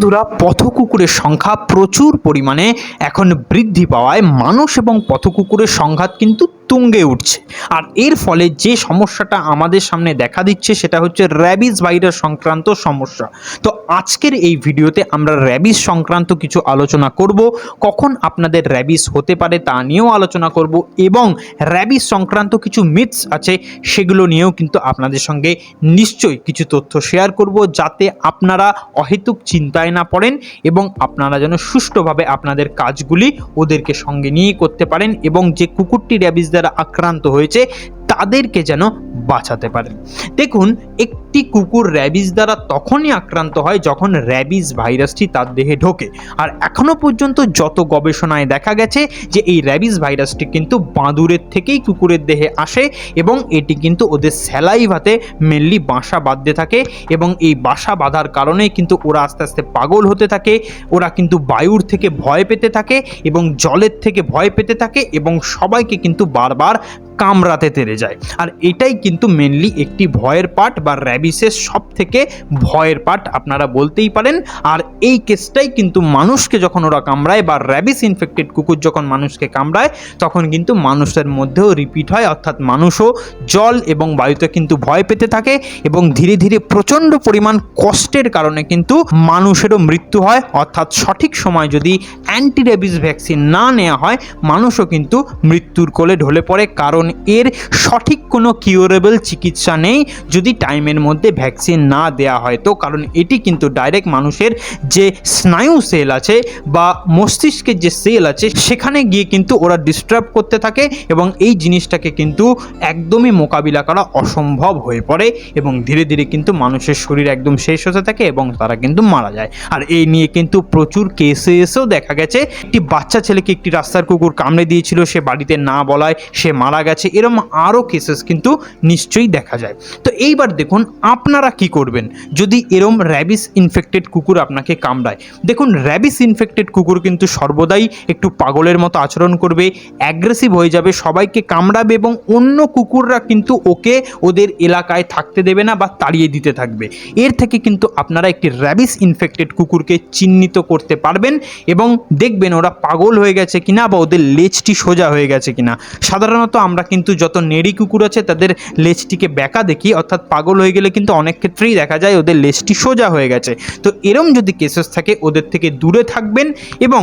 বন্ধুরা পথকুকুরের সংখ্যা প্রচুর পরিমাণে এখন বৃদ্ধি পাওয়ায় মানুষ এবং পথ কুকুরের সংঘাত কিন্তু তুঙ্গে উঠছে। আর এর ফলে যে সমস্যাটা আমাদের সামনে দেখা দিচ্ছে সেটা হচ্ছে র্যাবিস ভাইরাস সংক্রান্ত সমস্যা। তো আজকের এই ভিডিওতে আমরা র্যাবিস সংক্রান্ত কিছু আলোচনা করব, কখন আপনাদের র্যাবিস হতে পারে তা নিয়েও আলোচনা করব এবং র্যাবিস সংক্রান্ত কিছু মিথস আছে সেগুলো নিয়েও কিন্তু আপনাদের সঙ্গে নিশ্চয়ই কিছু তথ্য শেয়ার করব যাতে আপনারা অহেতুক চিন্তায় না পড়েন এবং আপনারা যেন সুষ্ঠুভাবে আপনাদের কাজগুলি ওদেরকে সঙ্গে নিয়ে করতে পারেন এবং যে কুকুরটি র্যাবিস দ্বারা আক্রান্ত হয়েছে তাদেরকে যেন বাঁচাতে পারেন দেখুন, একটি কুকুর র্যাবিস দ্বারা তখনই আক্রান্ত হয় যখন র্যাবিস ভাইরাসটি তার দেহে ঢোকে। আর এখনও পর্যন্ত যত গবেষণায় দেখা গেছে যে এই র্যাবিস ভাইরাসটি কিন্তু বাঁদুরের থেকেই কুকুরের দেহে আসে এবং এটি কিন্তু ওদের স্যালাইভাতে মেনলি বাসা বাঁধতে থাকে এবং এই বাসা বাঁধার কারণে কিন্তু ওরা আস্তে আস্তে পাগল হতে থাকে, ওরা কিন্তু বায়ুর থেকে ভয় পেতে থাকে এবং জলের থেকে ভয় পেতে থাকে এবং সবাইকে কিন্তু বারবার কামড়াতে তেরে যায়। আর এটাই কিন্তু মেনলি একটি ভয়ের পার্ট বা র্যাবিসের সব থেকে ভয়ের পার্ট আপনারা বলতেই পারেন। আর এই কেসটাই কিন্তু মানুষকে যখন ওরা কামড়ায় বা র্যাবিস ইনফেক্টেড কুকুর যখন মানুষকে কামড়ায়, তখন কিন্তু মানুষের মধ্যেও রিপিট হয়। অর্থাৎ মানুষও জল এবং বায়ুতে কিন্তু ভয় পেতে থাকে এবং ধীরে ধীরে প্রচণ্ড পরিমাণ কষ্টের কারণে কিন্তু মানুষেরও মৃত্যু হয়। অর্থাৎ সঠিক সময় যদি অ্যান্টি র্যাবিস ভ্যাকসিন না নেওয়া হয়, মানুষও কিন্তু মৃত্যুর কোলে ঢলে পড়ে। কারণ এর সঠিক কোনো কিউরেবল চিকিৎসা নেই যদি টাইমের মধ্যে ভ্যাকসিন না দেওয়া হয়। তো কারণ এটি কিন্তু ডাইরেক্ট মানুষের যে স্নায়ু সেল আছে বা মস্তিষ্কের যে সেল আছে, সেখানে গিয়ে কিন্তু ওরা ডিস্টার্ব করতে থাকে এবং এই জিনিসটাকে কিন্তু একদমই মোকাবিলা করা অসম্ভব হয়ে পড়ে এবং ধীরে ধীরে কিন্তু মানুষের শরীর একদম শেষ হতে থাকে এবং তারা কিন্তু মারা যায়। আর এই নিয়ে কিন্তু প্রচুর কেসে এসেও দেখা গেছে। একটি বাচ্চা ছেলেকে একটি রাস্তার কুকুর কামড়ে দিয়েছিল, সে বাড়িতে না বলায় সে মারা গেছে। এরম আরও কেসেস কিন্তু নিশ্চয়ই দেখা যায়। তো এইবার দেখুন, আপনারা কি করবেন? যদি এরম র্যাবিস ইনফেক্টেড কুকুর আপনাকে কামড়ায়, দেখুন র্যাবিস ইনফেক্টেড কুকুর কিন্তু সর্বদাই একটু পাগলের মতো আচরণ করবে অ্যাগ্রেসিভ হয়ে যাবে, সবাইকে কামড়াবে এবং অন্য কুকুররা কিন্তু ওকে ওদের এলাকায় থাকতে দেবে না বা তাড়িয়ে দিতে থাকবে। এর থেকে কিন্তু আপনারা একটি র্যাবিস ইনফেক্টেড কুকুরকে চিহ্নিত করতে পারবেন এবং দেখবেন ওরা পাগল হয়ে গেছে কিনা বা ওদের লেজটি সোজা হয়ে গেছে কিনা। সাধারণত আমরা কিন্তু যত নেড়ি কুকুর আছে, তাদের লেজটিকে ব্যাকা দেখি, অর্থাৎ পাগল হয়ে গেলে কিন্তু অনেক ক্ষেত্রেই দেখা যায় ওদের লেজটি সোজা হয়ে গেছে। তো এরম যদি কেসেস থাকে, ওদের থেকে দূরে থাকবেন এবং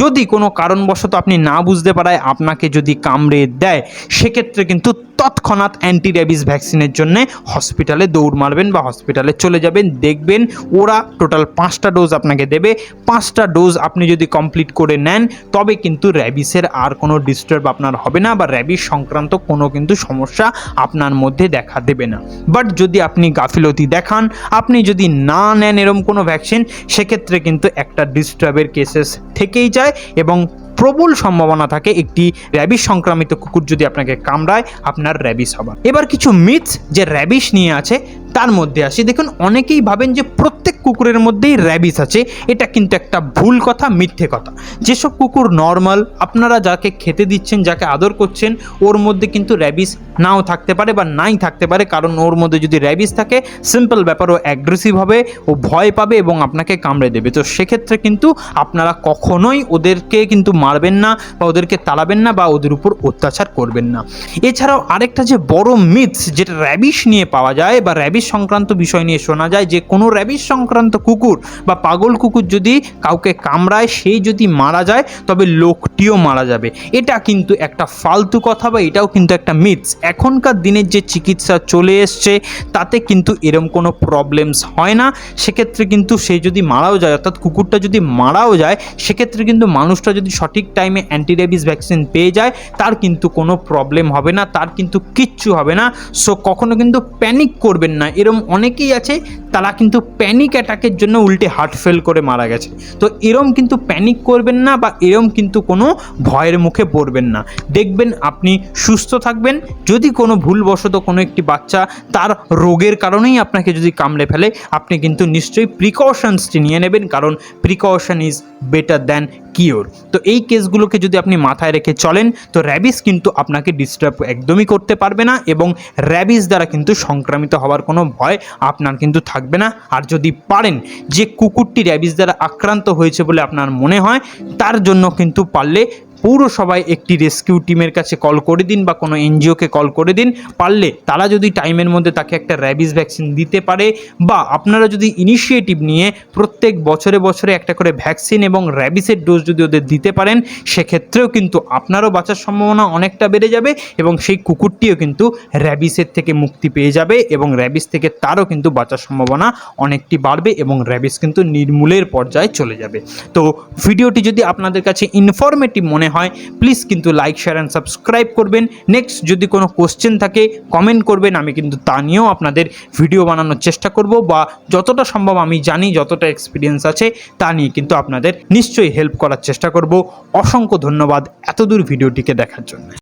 যদি কোনো কারণবশত আপনি না বুঝতে পারায় আপনাকে যদি কামড়ে দেয়, সেক্ষেত্রে কিন্তু তৎক্ষণাৎ অ্যান্টি র্যাবিস ভ্যাকসিনের জন্য হসপিটালে দৌড় মারবেন বা হসপিটালে চলে যাবেন, দেখবেন ওরা টোটাল পাঁচটা ডোজ আপনাকে দেবে। পাঁচটা ডোজ আপনি যদি কমপ্লিট করে নেন, তবে কিন্তু র্যাবিসের আর কোনো ডিস্টার্ব আপনার হবে না বা র্যাবিস সংক্রান্ত কোনো কিন্তু সমস্যা আপনার মধ্যে দেখা দেবে না। বাট যদি আপনি গাফিলতি দেখান, আপনি যদি না নেন এরম কোনো ভ্যাকসিন সেক্ষেত্রে কিন্তু একটা ডিস্টার্বের কেসেস থেকেই যায় এবং প্রবল সম্ভাবনা থাকে একটি র্যাবিস সংক্রামিত কুকুর যদি আপনাকে কামড়ায়, আপনার র্যাবিস হবার। এবার কিছু মিথস যে র্যাবিস নিয়ে আছে, তার মধ্যে আসি। দেখুন, অনেকেই ভাবেন যে প্রত্যেক কুকুরের মধ্যেই র্যাবিস আছে, এটা কিন্তু একটা ভুল কথা, মিথ্যে কথা। যেসব কুকুর নর্মাল আপনারা যাকে খেতে দিচ্ছেন, যাকে আদর করছেন, ওর মধ্যে কিন্তু র্যাবিস নাও থাকতে পারে বা নাই থাকতে পারে, কারণ ওর মধ্যে যদি র্যাবিস থাকে সিম্পল ব্যাপার ও অ্যাগ্রেসিভ হবে, ও ভয় পাবে এবং আপনাকে কামড়ে দেবে। তো সেক্ষেত্রে কিন্তু আপনারা কখনোই ওদেরকে কিন্তু মারবেন না বা ওদেরকে তাড়াবেন না বা ওদের উপর অত্যাচার করবেন না। এছাড়াও আরেকটা যে বড় মিথস যেটা র্যাবিস নিয়ে পাওয়া যায় বা র্যাবিস সংক্রান্ত বিষয় নিয়ে শোনা যায়, যে কোনো র্যাবিস সংক্রান্ত কুকুর বা পাগল কুকুর যদি কাউকে কামড়ায়, সেই যদি মারা যায়, তবে লোকটিও মারা যাবে। এটা কিন্তু একটা ফালতু কথা বা এটাও কিন্তু একটা মিথস এখনকার দিনের যে চিকিৎসা চলে এসছে, তাতে কিন্তু এরম কোনো প্রবলেমস হয় না। সেক্ষেত্রে কিন্তু সে যদি মারাও যায়, অর্থাৎ কুকুরটা যদি মারাও যায়, সেক্ষেত্রে কিন্তু মানুষটা যদি সঠিক টাইমে অ্যান্টিরেবিস ভ্যাকসিন পেয়ে যায়, তার কিন্তু কোনো প্রবলেম হবে না, তার কিন্তু কিচ্ছু হবে না। সো কখনো কিন্তু প্যানিক করবেন না। এরম অনেকেই আছে তারা কিন্তু প্যানিক অ্যাটাকের জন্য উল্টে হার্ট ফেল করে মারা গেছে। তো এরম কিন্তু প্যানিক করবেন না বা এরম কিন্তু কোনো ভয়ের মুখে পড়বেন না। দেখবেন আপনি সুস্থ থাকবেন, যদি কোনো ভুলবশত কোনো একটি বাচ্চা তার রোগের কারণেই আপনাকে যদি কামড়ে ফেলে, আপনি কিন্তু নিশ্চয়ই প্রিকশনসটি নিয়ে নেবেন। কারণ precaution is better than cure তো এই কেসগুলোকে যদি আপনি মাথায় রেখে চলেন, তো র্যাবিস কিন্তু আপনাকে ডিস্টার্ব একদমই করতে পারবে না এবং র্যাবিস দ্বারা কিন্তু সংক্রামিত হওয়ার কোনো ভয় আপনার কিন্তু থাকবে না। আর যদি পারেন, যে কুকুরটি র্যাবিস দ্বারা আক্রান্ত হয়েছে বলে আপনার মনে হয়, তার জন্য কিন্তু পারলে পৌরসভায় একটি রেস্কিউ টিমের কাছে কল করে দিন বা কোনো এনজিওকে কল করে দিন। পারলে তারা যদি টাইমের মধ্যে তাকে একটা র্যাবিস ভ্যাকসিন দিতে পারে বা আপনারা যদি ইনিশিয়েটিভ নিয়ে প্রত্যেক বছরে বছরে একটা করে ভ্যাকসিন এবং র্যাবিসের ডোজ যদি ওদের দিতে পারেন, সেক্ষেত্রেও কিন্তু আপনারও বাঁচার সম্ভাবনা অনেকটা বেড়ে যাবে এবং সেই কুকুরটিও কিন্তু র্যাবিসের থেকে মুক্তি পেয়ে যাবে এবং র্যাবিস থেকে তারও কিন্তু বাঁচার সম্ভাবনা অনেকটি বাড়বে এবং র্যাবিস কিন্তু নির্মূলের পর্যায়ে চলে যাবে। তো ভিডিওটি যদি আপনাদের কাছে ইনফরমেটিভ মনে হয় প্লিজ কিন্তু লাইক শেয়ার অ্যান্ড সাবস্ক্রাইব করবেন। নেক্সট যদি কোনো কোশ্চেন থাকে কমেন্ট করবেন। আমি কিন্তু তা নিয়েও আপনাদের ভিডিও বানানোর চেষ্টা করব বা যতটা সম্ভব আমি জানি, যতটা এক্সপিরিয়েন্স আছে, তা নিয়ে কিন্তু আপনাদের নিশ্চয়ই হেল্প করার চেষ্টা করব। অসংখ্য ধন্যবাদ এতদূর ভিডিওটিকে দেখার জন্য।